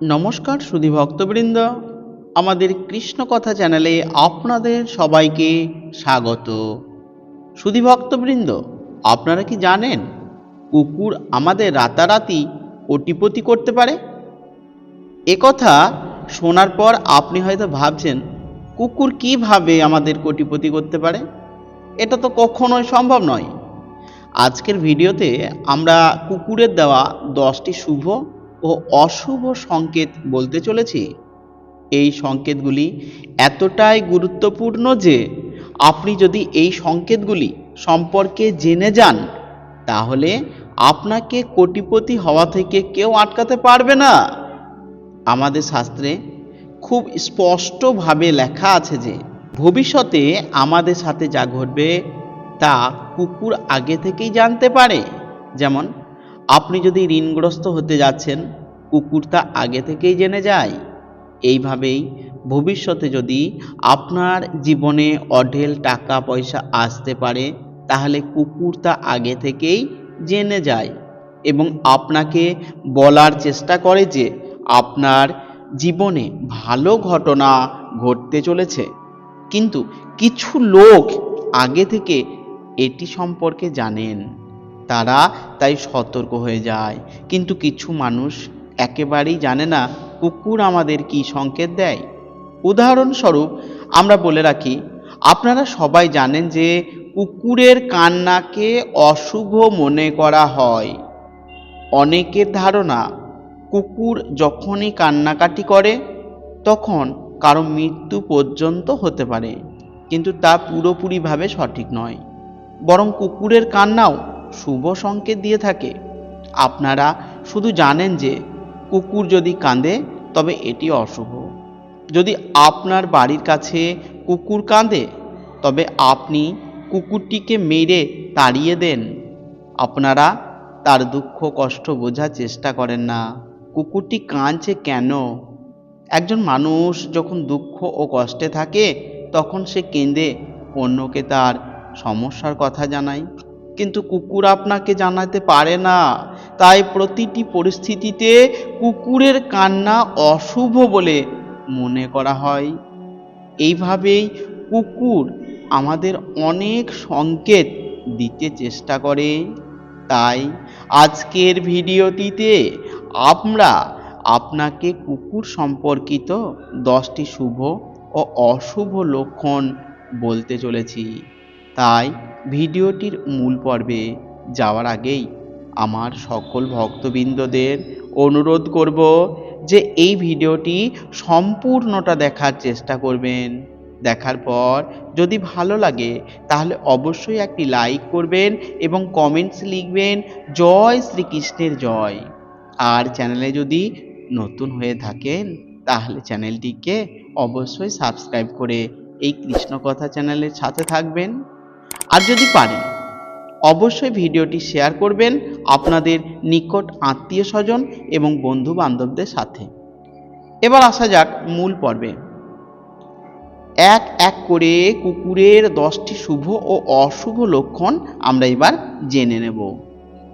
নমস্কার সুধী ভক্তবৃন্দ। আমাদের কৃষ্ণ কথা চ্যানেলে আপনাদের সবাইকে স্বাগত। সুধী ভক্তবৃন্দ, আপনারা কি জানেন কুকুর আমাদের রাতারাতি কোটিপতি করতে পারে? একথা শোনার পর আপনি হয়তো ভাবছেন, কুকুর কীভাবে আমাদের কোটিপতি করতে পারে? এটা তো কখনোই সম্ভব নয়। আজকের ভিডিওতে আমরা কুকুরের দেওয়া দশটি শুভ ও অশুভ সংকেত বলতে চলেছি। এই সংকেতগুলি এতটাই গুরুত্বপূর্ণ যে, আপনি যদি এই সংকেতগুলি সম্পর্কে জেনে যান, তাহলে আপনাকে কোটিপতি হওয়া থেকে কেউ আটকাতে পারবে না। আমাদের শাস্ত্রে খুব স্পষ্টভাবে লেখা আছে যে, ভবিষ্যতে আমাদের সাথে যা ঘটবে তা কুকুর আগে থেকেই জানতে পারে। যেমন আপনি যদি ঋণগ্রস্ত হতে যাচ্ছেন কুকুর তা আগে থেকেই জেনে যায়। এইভাবেই ভবিষ্যতে যদি আপনার জীবনে অঢেল টাকা পয়সা আসতে পারে, তাহলে কুকুর তা আগে থেকেই জেনে যায় এবং আপনাকে বলার চেষ্টা করে যে আপনার জীবনে ভালো ঘটনা ঘটতে চলেছে। কিন্তু কিছু লোক আগে থেকে এটি সম্পর্কে জানেন। তাই সতর্ক হয়ে যায়। কিন্তু কিছু মানুষ একেবারেই জানে না, কুকুর আমাদের কি সংকেত দেয়? উদাহরণস্বরূপ, আমরা বলে রাখি, আপনারা সবাই জানেন যে কুকুরের কান্নাকে অশুভ মনে করা হয়। অনেকের ধারণা, কুকুর যখনই কান্নাকাটি করে, তখন কারও মৃত্যু পর্যন্ত হতে পারে, কিন্তু তা পুরোপুরিভাবে সঠিক নয়। বরং কুকুরের কান্নাও শুভ সংকেত দিয়ে থাকে। আপনারা শুধু জানেন যে কুকুর যদি কাঁদে, তবে এটি অশুভ। যদি আপনার বাড়ির কাছে কুকুর কাঁদে, তবে আপনি কুকুরটিকে মেরে তাড়িয়ে দেন। আপনারা তার দুঃখ, কষ্ট বোঝার চেষ্টা করেন না। কুকুরটি কাঁদছে কেন? একজন মানুষ যখন দুঃখ ও কষ্টে থাকে, তখন সে কেঁদে অন্যকে তার সমস্যার কথা জানায়। কিন্তু কুকুর আপনাকে জানাতে পারে না। তাই প্রতিটি পরিস্থিতিতে কুকুরের কান্না অশুভ বলে মনে করা হয়। এইভাবেই কুকুর আমাদের অনেক সংকেত দিতে চেষ্টা করে। তাই আজকের ভিডিওটিতে আমরা আপনাকে কুকুর সম্পর্কিত দশটি শুভ ও অশুভ লক্ষণ বলতে চলেছি। তাই ভিডিওটির মূল পর্বে যাওয়ার আগেই আমার সকল ভক্তবৃন্দদের অনুরোধ করব যে এই ভিডিওটি সম্পূর্ণটা দেখার চেষ্টা করবেন। দেখার পর যদি ভালো লাগে, তাহলে অবশ্যই একটি লাইক করবেন এবং কমেন্টস লিখবেন, জয় শ্রীকৃষ্ণের জয়। আর চ্যানেলে যদি নতুন হয়ে থাকেন, তাহলে চ্যানেলটিকে অবশ্যই সাবস্ক্রাইব করে এই কৃষ্ণকথা চ্যানেলের সাথে থাকবেন। আর যদি পারেন, অবশ্যই ভিডিওটি শেয়ার করবেন আপনাদের নিকট আত্মীয় স্বজন এবং বন্ধু বান্ধবদের সাথে। এবার আসা যাক মূল পর্বে। এক এক করে কুকুরের দশটি শুভ ও অশুভ লক্ষণ আমরা এবার জেনে নেব।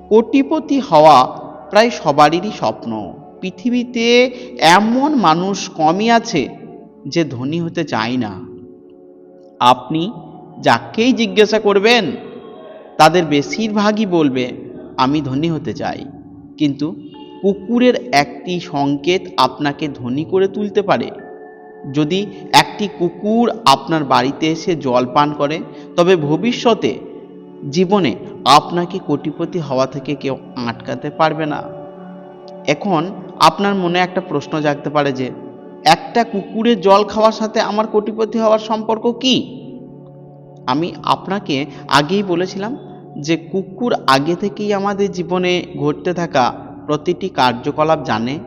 কোটিপতি হওয়া প্রায় সবারই স্বপ্ন। পৃথিবীতে এমন মানুষ কমই আছে যে ধনী হতে চায় না। আপনি যাকেই জিজ্ঞাসা করবেন, তাদের বেশিরভাগই বলবে, আমি ধনী হতে চাই। কিন্তু কুকুরের একটি সংকেত আপনাকে ধনী করে তুলতে পারে। যদি একটি কুকুর আপনার বাড়িতে এসে জল পান করে, তবে ভবিষ্যতে জীবনে আপনাকে কোটিপতি হওয়া থেকে কেউ আটকাতে পারবে না। এখন আপনার মনে একটা প্রশ্ন জাগতে পারে যে, একটা কুকুরের জল খাওয়ার সাথে আমার কোটিপতি হওয়ার সম্পর্ক কি? আমি আপনাকে আগেই বলেছিলাম যে কুকুর আগে থেকেই আমাদের জীবনে ঘটতে থাকা প্রতিটি কার্যকলাপ জানে।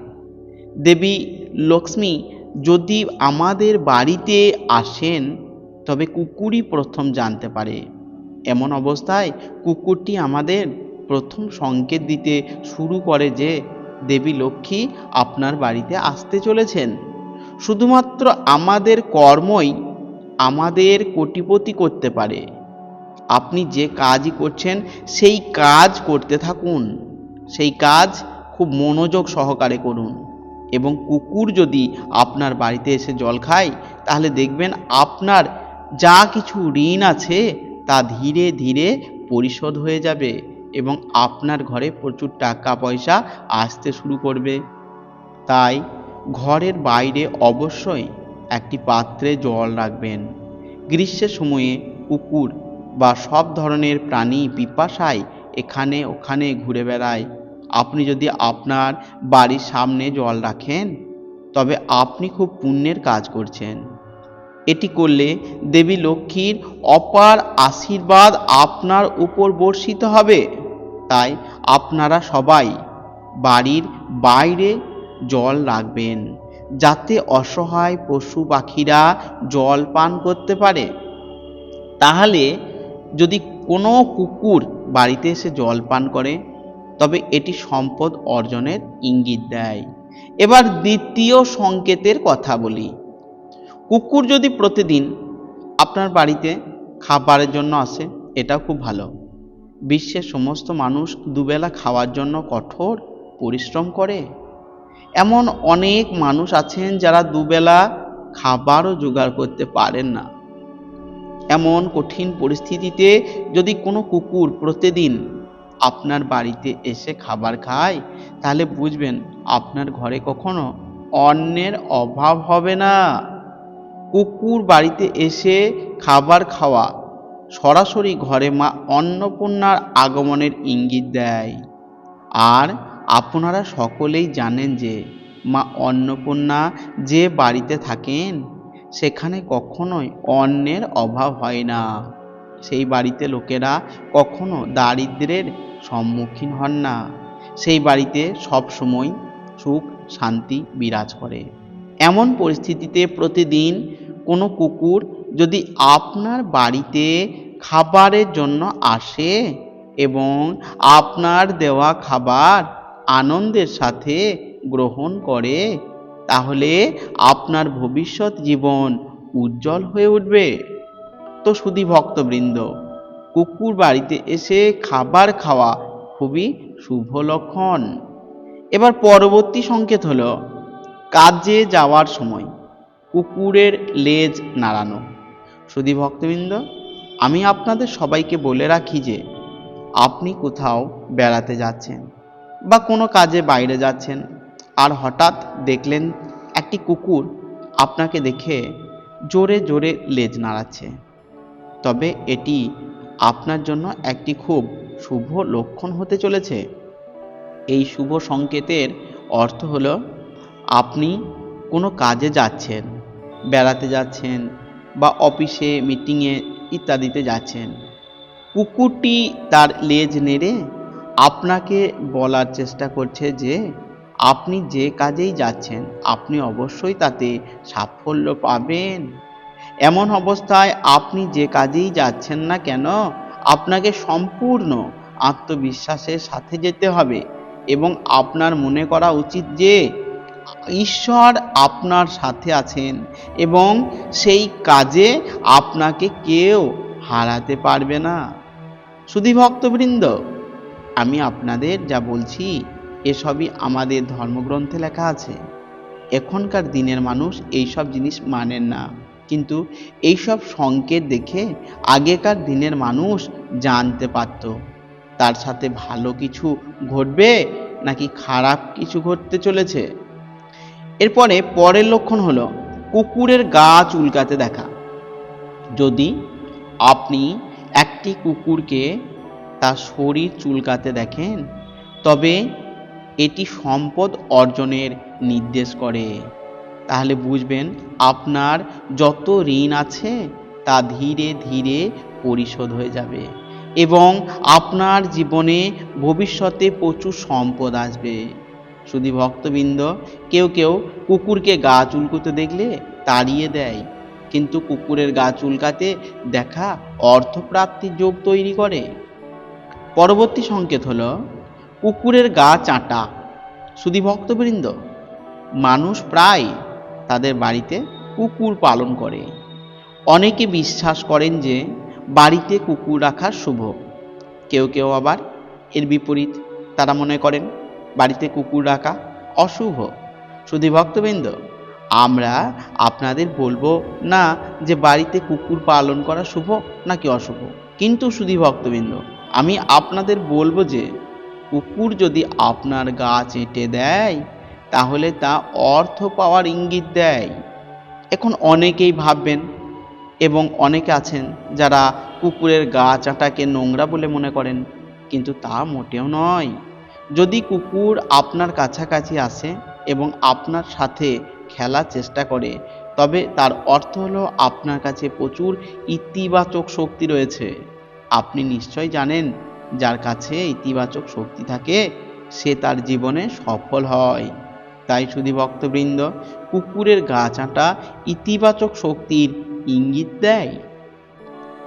দেবী লক্ষ্মী যদি আমাদের বাড়িতে আসেন, তবে কুকুরই প্রথম জানতে পারে। এমন অবস্থায় কুকুরটি আমাদের প্রথম সংকেত দিতে শুরু করে যে, দেবী লক্ষ্মী, আপনার বাড়িতে আসতে চলেছেন। শুধুমাত্র আমাদের কর্মই আমাদের কোটিপতি করতে পারে। আপনি যে কাজই করছেন, সেই কাজ করতে থাকুন। সেই কাজ খুব মনোযোগ সহকারে করুন এবং কুকুর যদি আপনার বাড়িতে এসে জল খায়, তাহলে দেখবেন আপনার যা কিছু ঋণ আছে, তা ধীরে ধীরে পরিশোধ হয়ে যাবে এবং আপনার ঘরে প্রচুর টাকা পয়সা আসতে শুরু করবে। তাই ঘরের বাইরে অবশ্যই একটি পাত্রে জল রাখবেন। গ্রীষ্মের সময়ে কুকুর বা সব ধরনের প্রাণী পিপাসায় এখানে ওখানে ঘুরে বেড়ায়। আপনি যদি আপনার বাড়ির সামনে জল রাখেন, তবে আপনি খুব পুণ্যের কাজ করছেন। এটি করলে দেবী লক্ষ্মীর অপার আশীর্বাদ আপনার উপর বর্ষিত হবে। তাই আপনারা সবাই বাড়ির বাইরে জল রাখবেন। যাতে অসহায় পশু পাখিরা জল পান করতে পারে। তাহলে যদি কোনো কুকুর বাড়িতে এসে জল পান করে, তবে এটি সম্পদ অর্জনের ইঙ্গিত দেয়। এবার দ্বিতীয় সংকেতের কথা বলি। কুকুর যদি প্রতিদিন আপনার বাড়িতে খাবারের জন্য আসে এটা খুব ভালো। বিশ্বের সমস্ত মানুষ দুবেলা খাওয়ার জন্য কঠোর পরিশ্রম করে। এমন অনেক মানুষ আছেন যারা দুবেলা খাবারও জোগাড় করতে পারেন না। এমন কঠিন পরিস্থিতিতে যদি কোনো কুকুর প্রতিদিন আপনার বাড়িতে এসে খাবার খায়, তাহলে বুঝবেন আপনার ঘরে কখনো অন্নের অভাব হবে না। কুকুর বাড়িতে এসে খাবার খাওয়া সরাসরি ঘরে মা অন্নপূর্ণার আগমনের ইঙ্গিত দেয়। আর আপনারা সকলেই জানেন যে মা অন্নপূর্ণা যে বাড়িতে থাকেন, সেখানে কখনোই অন্নের অভাব হয় না। সেই বাড়িতে লোকেরা কখনো দারিদ্রের সম্মুখীন হন না। সেই বাড়িতে সব সময় সুখ, শান্তি বিরাজ করে। এমন পরিস্থিতিতে প্রতিদিন কোনো কুকুর যদি আপনার বাড়িতে খাবারের জন্য আসে এবং আপনার দেওয়া খাবার আনন্দের সাথে গ্রহণ করে, তাহলে আপনার ভবিষ্যৎ জীবন উজ্জ্বল হয়ে উঠবে। তো শুধু ভক্তবৃন্দ, কুকুর বাড়িতে এসে খাবার খাওয়া খুবই শুভ লক্ষণ। এবার পরবর্তী সংকেত হলো, কাজে যাওয়ার সময় কুকুরের লেজ নাড়ানো। শুধু ভক্তবৃন্দ, আমি আপনাদের সবাইকে বলে রাখি যে, আপনি কোথাও বেড়াতে যাচ্ছেন। বা কোনো কাজে বাইরে যাচ্ছেন আর হঠাৎ দেখলেন একটি কুকুর আপনাকে দেখে জোরে জোরে লেজ নাড়াচ্ছে। তবে এটি আপনার জন্য একটি খুব শুভ লক্ষণ হতে চলেছে। এই শুভ সংকেতের অর্থ হলো আপনি কোনো কাজে যাচ্ছেন, বেড়াতে যাচ্ছেন বা অফিসে, মিটিংয়ে ইত্যাদিতে যাচ্ছেন। কুকুরটি তার লেজ নেড়ে আপনাকে বলার চেষ্টা করছে যে, আপনি যে কাজেই যাচ্ছেন, আপনি অবশ্যই তাতে সাফল্য পাবেন। এমন অবস্থায় আপনি যে কাজেই যাচ্ছেন না কেন, আপনাকে সম্পূর্ণ আত্মবিশ্বাসের সাথে যেতে হবে এবং আপনার মনে করা উচিত যে, ঈশ্বর আপনার সাথে আছেন এবং সেই কাজে আপনাকে কেউ হারাতে পারবে না। শুধু ভক্তবৃন্দ আমি আপনাদের যা বলছি, এসবই আমাদের ধর্মগ্রন্থে লেখা আছে। এখনকার দিনের মানুষ এইসব জিনিস মানেন না। কিন্তু এইসব সংকেত দেখে আগেকার দিনের মানুষ জানতে পারত। তার সাথে ভালো কিছু ঘটবে নাকি খারাপ কিছু ঘটতে চলেছে? এরপরে পরের লক্ষণ হলো, কুকুরের গা চুলকাতে দেখা। যদি আপনি একটি কুকুরকে তার শরীর চুলকাতে দেখেন, তবে এটি সম্পদ অর্জনের নির্দেশ করে। তাহলে বুঝবেন, আপনার যত ঋণ আছে, তা ধীরে ধীরে পরিশোধ হয়ে যাবে এবং আপনার জীবনে ভবিষ্যতে প্রচুর সম্পদ আসবে। শুধু ভক্তবৃন্দ, কেউ কেউ কুকুরকে গা চুলকুতে দেখলে তাড়িয়ে দেয়, কিন্তু কুকুরের গা চুলকাতে দেখা অর্থপ্রাপ্তির যোগ তৈরি করে। পরবর্তী সংকেত হলো, কুকুরের গা চাটা। শুধু ভক্তবৃন্দ, মানুষ প্রায় তাদের বাড়িতে কুকুর পালন করে। অনেকে বিশ্বাস করেন যে বাড়িতে কুকুর রাখা শুভ। কেউ কেউ আবার এর বিপরীত তারা মনে করেন, বাড়িতে কুকুর রাখা অশুভ। শুধু ভক্তবৃন্দ, আমরা আপনাদের বলব না যে বাড়িতে কুকুর পালন করা শুভ নাকি অশুভ? কিন্তু শুধু ভক্তবৃন্দ আমি আপনাদের বলব যে, কুকুর যদি আপনার গা চেটে দেয়, তাহলে তা অর্থ পাওয়ার ইঙ্গিত দেয়। এখন অনেকেই ভাববেন এবং অনেকে আছেন যারা কুকুরের গা চাটাকে নোংরা বলে মনে করেন, কিন্তু তা মোটেও নয়। যদি কুকুর আপনার কাছাকাছি আসে এবং আপনার সাথে খেলার চেষ্টা করে, তবে তার অর্থ হলো আপনার কাছে প্রচুর ইতিবাচক শক্তি রয়েছে। আপনি নিশ্চয় জানেন, যার কাছে ইতিবাচক শক্তি থাকে, সে তার জীবনে সফল হয়। তাই শুধু ভক্তবৃন্দ, কুকুরের গা চাঁটা ইতিবাচক শক্তির ইঙ্গিত দেয়।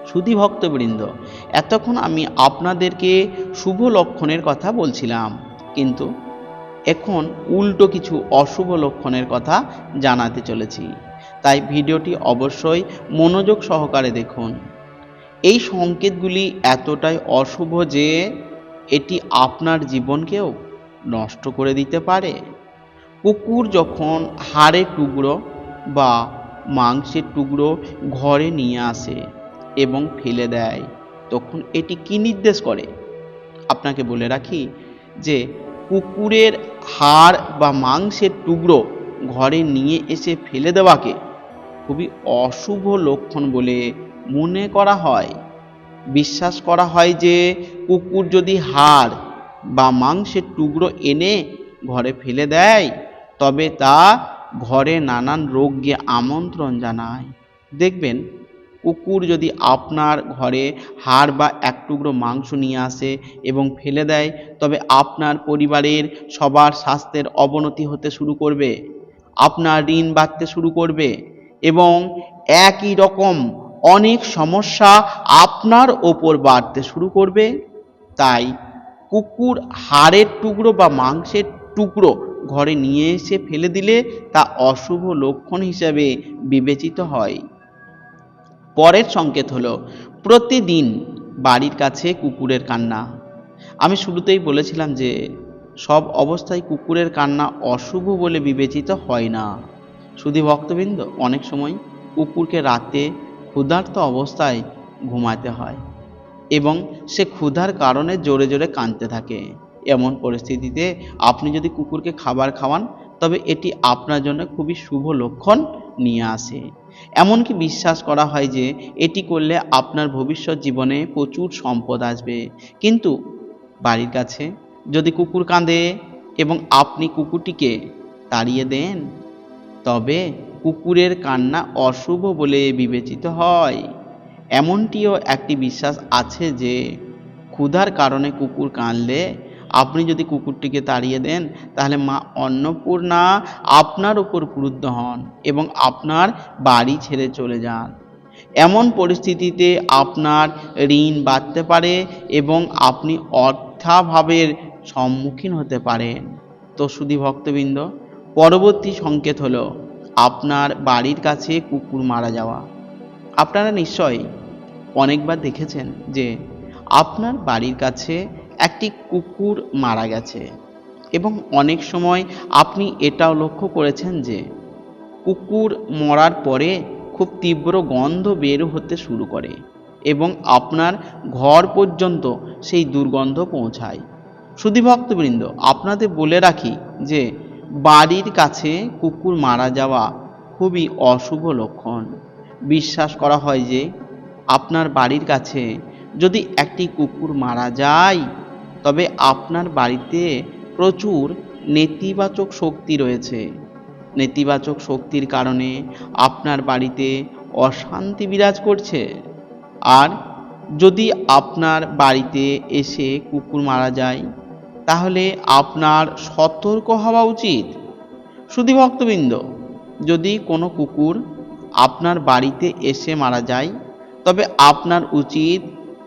শুধু ভক্তবৃন্দ, এতক্ষণ আমি আপনাদেরকে শুভ লক্ষণের কথা বলছিলাম, কিন্তু এখন উল্টো কিছু অশুভ লক্ষণের কথা জানাতে চলেছি। তাই ভিডিওটি অবশ্যই মনোযোগ সহকারে দেখুন। এই সংকেতগুলি এতটাই অশুভ যে এটি আপনার জীবনকেও নষ্ট করে দিতে পারে। কুকুর যখন হাড়ের টুকরো বা মাংসের টুকরো ঘরে নিয়ে আসে এবং ফেলে দেয়, তখন এটি কি নির্দেশ করে? আপনাকে বলে রাখি যে কুকুরের হাড় বা মাংসের টুকরো ঘরে নিয়ে এসে ফেলে দেওয়াকে খুবই অশুভ লক্ষণ বলে মনে করা হয়, বিশ্বাস করা হয় যে কুকুর যদি হাড় বা মাংসের টুকরো এনে ঘরে ফেলে দেয়, তবে তা ঘরে নানান রোগকে আমন্ত্রণ জানায়। দেখবেন, কুকুর যদি আপনার ঘরে হাড় বা এক টুকরো মাংস নিয়ে আসে এবং ফেলে দেয়, তবে আপনার পরিবারের সবার স্বাস্থ্যের অবনতি হতে শুরু করবে, আপনার ঋণ বাড়তে শুরু করবে এবং একই রকম অনেক সমস্যা আপনার ওপর বাড়তে শুরু করবে। তাই কুকুর হাড়ের টুকরো বা মাংসের টুকরো ঘরে নিয়ে এসে ফেলে দিলে তা অশুভ লক্ষণ হিসাবে বিবেচিত হয়। পরের সংকেত হলো, প্রতিদিন বাড়ির কাছে কুকুরের কান্না। আমি শুরুতেই বলেছিলাম যে, সব অবস্থায় কুকুরের কান্না অশুভ বলে বিবেচিত হয় না। শুধু ভক্তবৃন্দ, অনেক সময় কুকুরকে রাতে ক্ষুধার্ত অবস্থায় ঘুমাতে হয় এবং সে ক্ষুধার কারণে জোরে জোরে কাঁদতে থাকে। এমন পরিস্থিতিতে আপনি যদি কুকুরকে খাবার খাওয়ান, তবে এটি আপনার জন্য খুবই শুভ লক্ষণ নিয়ে আসে। এমনকি বিশ্বাস করা হয় যে এটি করলে আপনার ভবিষ্যৎ জীবনে প্রচুর সম্পদ আসবে। কিন্তু বাড়ির কাছে যদি কুকুর কাঁদে এবং আপনি কুকুরটিকে তাড়িয়ে দেন, তবে কুকুরের কান্না অশুভ বলে বিবেচিত হয়। এমনটিও একটি বিশ্বাস আছে যে, ক্ষুধার কারণে কুকুর কাঁদলে আপনি যদি কুকুরটিকে তাড়িয়ে দেন, তাহলে মা অন্নপূর্ণা আপনার উপর ক্রুদ্ধ হন এবং আপনার বাড়ি ছেড়ে চলে যান। এমন পরিস্থিতিতে আপনার ঋণ বাড়তে পারে এবং আপনি অর্থাভাবের সম্মুখীন হতে পারেন। তো শুধু ভক্তবৃন্দ পরবর্তী সংকেত হলো আপনার বাড়ির কাছে কুকুর মারা যাওয়া। আপনারা নিশ্চয়ই অনেকবার দেখেছেন যে আপনার বাড়ির কাছে একটি কুকুর মারা গেছে এবং অনেক সময় আপনি এটাও লক্ষ্য করেছেন যে কুকুর মরার পরে খুব তীব্র গন্ধ বের হতে শুরু করে এবং আপনার ঘর পর্যন্ত সেই দুর্গন্ধ পৌঁছায়। শুধু ভক্তবৃন্দ আপনাদের বলে রাখি যে বাড়ির কাছে কুকুর মারা যাওয়া খুবই অশুভ লক্ষণ। বিশ্বাস করা হয় যে, আপনার বাড়ির কাছে যদি একটি কুকুর মারা যায়, তবে আপনার বাড়িতে প্রচুর নেতিবাচক শক্তি রয়েছে। নেতিবাচক শক্তির কারণে আপনার বাড়িতে অশান্তি বিরাজ করছে। আর যদি আপনার বাড়িতে এসে কুকুর মারা যায় তাহলে আপনার সতর্ক হওয়া উচিত। শুধু ভক্তবৃন্দ, যদি কোনো কুকুর আপনার বাড়িতে এসে মারা যায়, তবে আপনার উচিত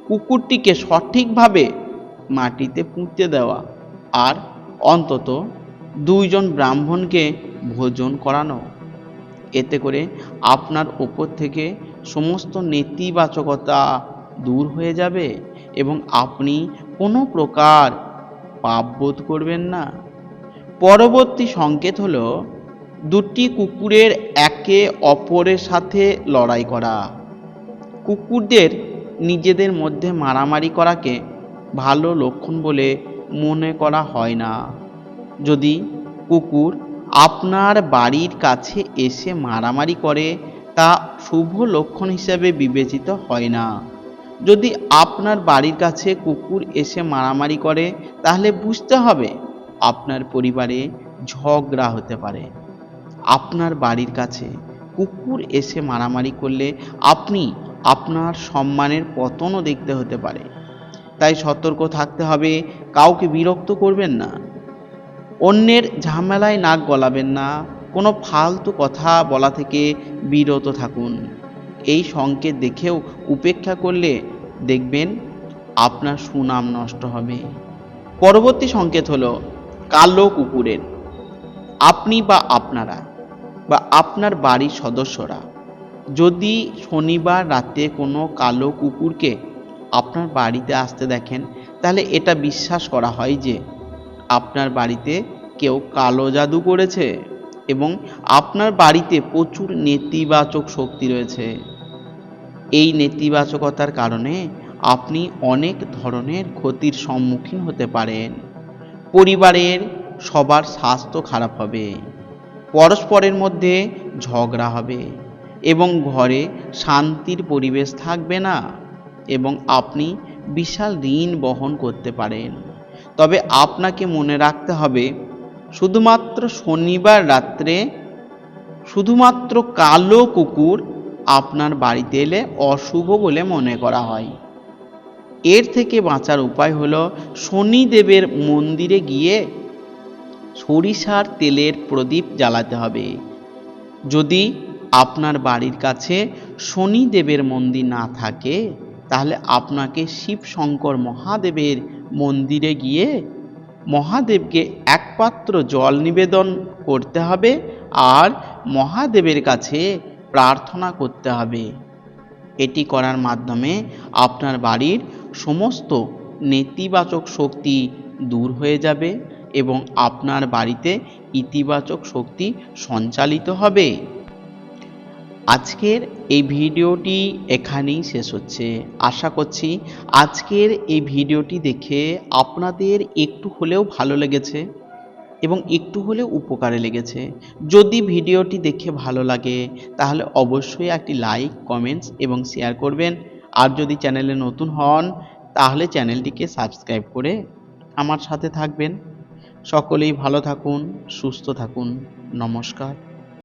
কুকুরটিকে সঠিকভাবে মাটিতে পুঁতে দেওয়া আর অন্তত দুইজন ব্রাহ্মণকে ভোজন করানো। এতে করে আপনার ওপর থেকে সমস্ত নেতিবাচকতা দূর হয়ে যাবে এবং আপনি কোনো প্রকার পাপ বোধ করবেন না। পরবর্তী সংকেত হলো, দুটি কুকুরের একে অপরের সাথে লড়াই করা। কুকুরদের নিজেদের মধ্যে মারামারি করাকে ভালো লক্ষণ বলে মনে করা হয় না। যদি কুকুর আপনার বাড়ির কাছে এসে মারামারি করে, তা শুভ লক্ষণ হিসেবে বিবেচিত হয় না। যদি আপনার বাড়ির কাছে কুকুর এসে মারামারি করে, তাহলে বুঝতে হবে আপনার পরিবারে ঝগড়া হতে পারে। আপনার বাড়ির কাছে কুকুর এসে মারামারি করলে আপনি আপনার সম্মানের পতনও দেখতে হতে পারে। তাই সতর্ক থাকতে হবে, কাউকে বিরক্ত করবেন না। অন্যের ঝামেলায় নাক গলাবেন না, কোনো ফালতু কথা বলা থেকে বিরত থাকুন। এই সংকেত দেখেও উপেক্ষা করলে দেখবেন আপনার সুনাম নষ্ট হবে। পরবর্তী সংকেত হলো কালো কুকুরের। আপনি বা আপনারা বা আপনার বাড়ির সদস্যরা যদি শনিবার রাতে কোনো কালো কুকুরকে আপনার বাড়িতে আসতে দেখেন, তাহলে এটা বিশ্বাস করা হয় যে আপনার বাড়িতে কেউ কালো জাদু করেছে এবং আপনার বাড়িতে প্রচুর নেতিবাচক শক্তি রয়েছে। এই নেতিবাচকতার কারণে আপনি অনেক ধরনের ক্ষতির সম্মুখীন হতে পারেন। পরিবারের সবার স্বাস্থ্য খারাপ হবে, পরস্পরের মধ্যে ঝগড়া হবে এবং ঘরে শান্তির পরিবেশ থাকবে না এবং আপনি বিশাল ঋণ বহন করতে পারেন। তবে আপনাকে মনে রাখতে হবে, শুধুমাত্র শনিবার রাত্রে, শুধুমাত্র কালো কুকুর আপনার বাড়িতে এলে অশুভ বলে মনে করা হয়। এর থেকে বাঁচার উপায় হলো শনিদেবের মন্দিরে গিয়ে সরিষার তেলের প্রদীপ জ্বালাতে হবে। যদি আপনার বাড়ির কাছে শনিদেবের মন্দির না থাকে, তাহলে আপনাকে শিব শঙ্কর মহাদেবের মন্দিরে গিয়ে মহাদেবকে এক পাত্র জল নিবেদন করতে হবে আর মহাদেবের কাছে প্রার্থনা করতে হবে। এটি করার মাধ্যমে আপনার বাড়ির সমস্ত নেতিবাচক শক্তি দূর হয়ে যাবে এবং আপনার বাড়িতে ইতিবাচক শক্তি সঞ্চালিত হবে। আজকের এই ভিডিওটি এখানেই শেষ হচ্ছে। আশা করছি আজকের এই ভিডিওটি দেখে আপনাদের একটু হলেও ভালো লেগেছে। এবং একটু হলেও উপকারে লেগেছে। যদি ভিডিওটি দেখে ভালো লাগে, তাহলে অবশ্যই একটি লাইক, কমেন্টস এবং শেয়ার করবেন। আর যদি চ্যানেলে নতুন হন, তাহলে চ্যানেলটিকে সাবস্ক্রাইব করে আমার সাথে থাকবেন। সকলেই ভালো থাকুন, সুস্থ থাকুন। নমস্কার।